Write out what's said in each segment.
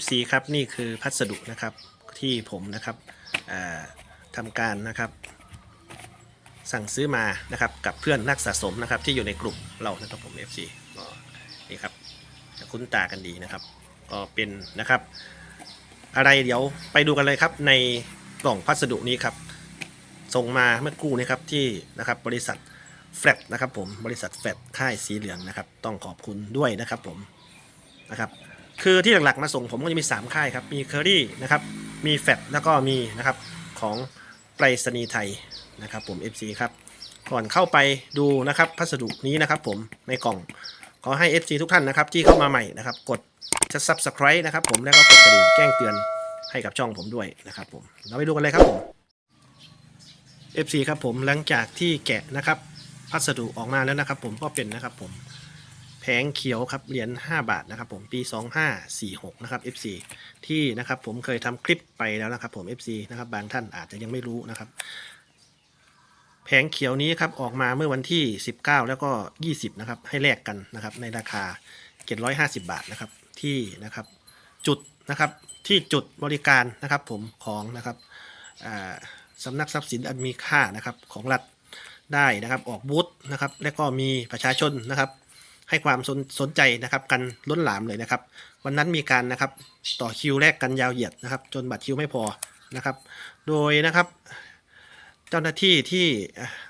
FC ครับนี่คือพัสดุนะครับที่ผมนะครับอ่าทำการนะครับสั่งซื้อมานะครับกับเพื่อนนักสะสมนะครับที่อยู่ในกลุ่มเรานะครับผม FC นี่ครับคุ้นตากันดีนะครับ ก็เป็นนะครับ อะไรเดี๋ยวไปดูกันเลยครับในกล่องพัสดุนี้ครับส่งมาเมื่อกู้นี้ครับที่นะครับบริษัทแฟลตนะครับผมบริษัทแฟลตค่ายสีเหลืองนะครับ ต้องขอบคุณด้วยนะครับผมนะครับ คือที่หลักๆมาส่งผมก็จะมี 3 ค่ายครับ มีเคอรี่นะครับ มีแฟลตแล้วก็มีนะครับของไปรษณีย์ไทยนะครับผม FC ครับ ก่อนเข้าไปดูนะครับพัสดุนี้นะครับผมในกล่องขอให้ FC ทุกท่านนะครับที่เข้ามาใหม่นะครับ กดจะ subscribe นะครับผมแล้วก็กดกระดิ่งแจ้งเตือนให้กับช่องผมด้วยนะครับผมเราไปดูกันเลยครับผม FC ครับผมหลังจากที่แกะนะครับพัสดุออกมาแล้วนะครับผมก็เป็นนะครับผม แผงเขียวครับเหรียญ5บาทนะครับผมปี 2546นะครับ FC ที่นะครับผมเคยทำคลิปไปแล้วนะครับผม FC นะครับบางท่านอาจจะยังไม่รู้นะครับ แผงเขียวนี้ครับออกมาเมื่อวันที่ 19 แล้วก็ 20นะครับให้แลกกันนะครับในราคา 750 บาทนะครับที่นะครับจุดนะครับที่จุดบริการนะครับผมของนะครับอ่าสำนักทรัพย์สินอันมีค่านะครับของรัฐได้นะครับออกบูธนะครับและก็มีประชาชนนะครับ ให้ความสนสนใจนะครับกันล้นหลามเลยนะครับ วันนั้นมีการนะครับต่อคิวแรกกันยาวเหยียดนะครับ จนบัตรคิวไม่พอนะครับ โดยนะครับ เจ้าหน้าที่ที่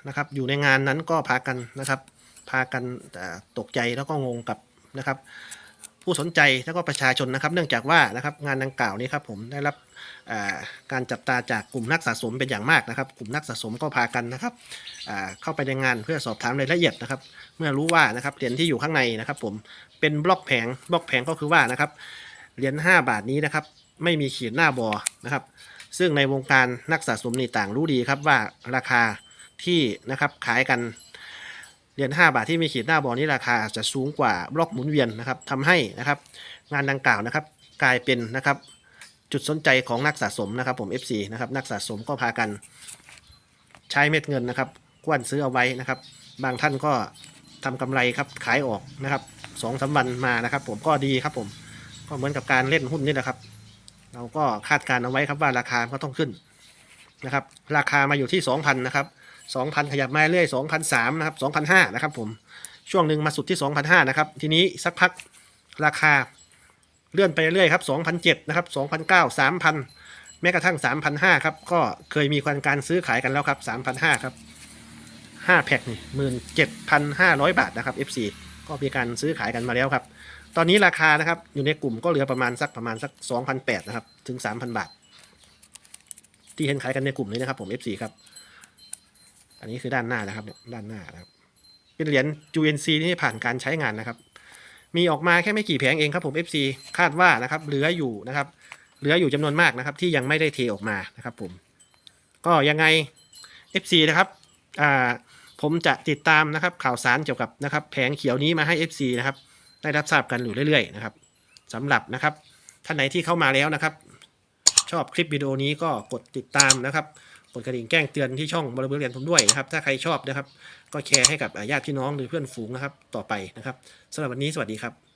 นะครับอยู่ในงานนั้นก็พากันนะครับ พากันอ่ตกใจแล้วก็งงกับนะครับ ผู้สนใจแล้วก็ประชาชนนะครับ เนื่องจากว่านะครับงานดังกล่าวนี้ครับผมได้รับการจับตาจากกลุ่มนักสะสมเป็นอย่างมากนะครับ กลุ่มนักสะสมก็พากันนะครับเข้าไปในงานเพื่อสอบถามรายละเอียดนะครับ เมื่อรู้ว่านะครับเหรียญที่อยู่ข้างในนะครับ ผมเป็นบล็อกแผงบล็อกแผงก็คือว่านะครับเหรียญ5บาทนี้นะครับ ไม่มีขีดหน้าบอนะครับ ซึ่งในวงการนักสะสมนี่ต่างรู้ดีครับว่าราคาที่นะครับขายกัน เหรียญ5บาทที่มีขีดหน้าบอลนี้ราคาจะสูงกว่าบล็อกหมุนเวียนนะครับทำให้นะครับงานดังกล่าวนะครับ กลายเป็นนะครับจุดสนใจของนักสะสมนะครับผม FC นะครับนักสะสมก็พากันใช้เม็ดเงินนะครับกว้านซื้อเอาไว้นะครับ บางท่านก็ทำกำไรครับขายออกนะครับสองสามวันมานะครับ ผมก็ดีครับผมก็เหมือนกับการเล่นหุ้นนี่แหละครับ เราก็คาดการณ์เอาไว้ครับว่าราคาก็ต้องขึ้นนะครับ ราคามาอยู่ที่2,000นะครับ 2,000 ขยับมาเรื่อย2,003นะครับ2,005นะครับผมช่วงหนึ่งมาสุดที่2,005นะครับทีนี้สักพักราคาเลื่อนไปเรื่อยครับ2,007นะครับ2,009 3,000 แม้กระทั่ง3,500ครับก็เคยมีการซื้อขายกันแล้วครับ3,500ครับ5แพ็คนี่17,500 บาทนะครับ FC ก็มีการซื้อขายกันมาแล้วครับ ตอนนี้ราคานะครับ อยู่ในกลุ่มก็เหลือประมาณสักประมาณสัก2,800นะครับ ถึง 3,000 บาท ที่เห็นขายกันในกลุ่มนี้นะครับผม F4 ครับ อันนี้คือด้านหน้านะครับเนี่ยด้านหน้านะครับเป็นเหรียญ UNC ที่ผ่านการใช้งานนะครับ มีออกมาแค่ไม่กี่แผงเองครับผม FC คาดว่านะครับเหลืออยู่นะครับ เหลืออยู่จำนวนมากนะครับ ที่ยังไม่ได้เทออกมานะครับผมก็ยังไง FC นะครับอ่าผมจะติดตามนะครับข่าวสารเกี่ยวกับนะครับแผงเขียวนี้มาให้ FC นะครับได้รับทราบกันอยู่เรื่อยๆนะครับสำหรับนะครับท่านไหนที่เข้ามาแล้วนะครับ ชอบคลิปวิดีโอนี้ก็กดติดตามนะครับ กดกระดิ่งแจ้งเตือนที่ช่องบริเวณเรียนผมด้วยนะครับ ถ้าใครชอบนะครับ ก็แชร์ให้กับญาติพี่น้องหรือเพื่อนฝูงนะครับ ต่อไปนะครับสำหรับวันนี้สวัสดีครับ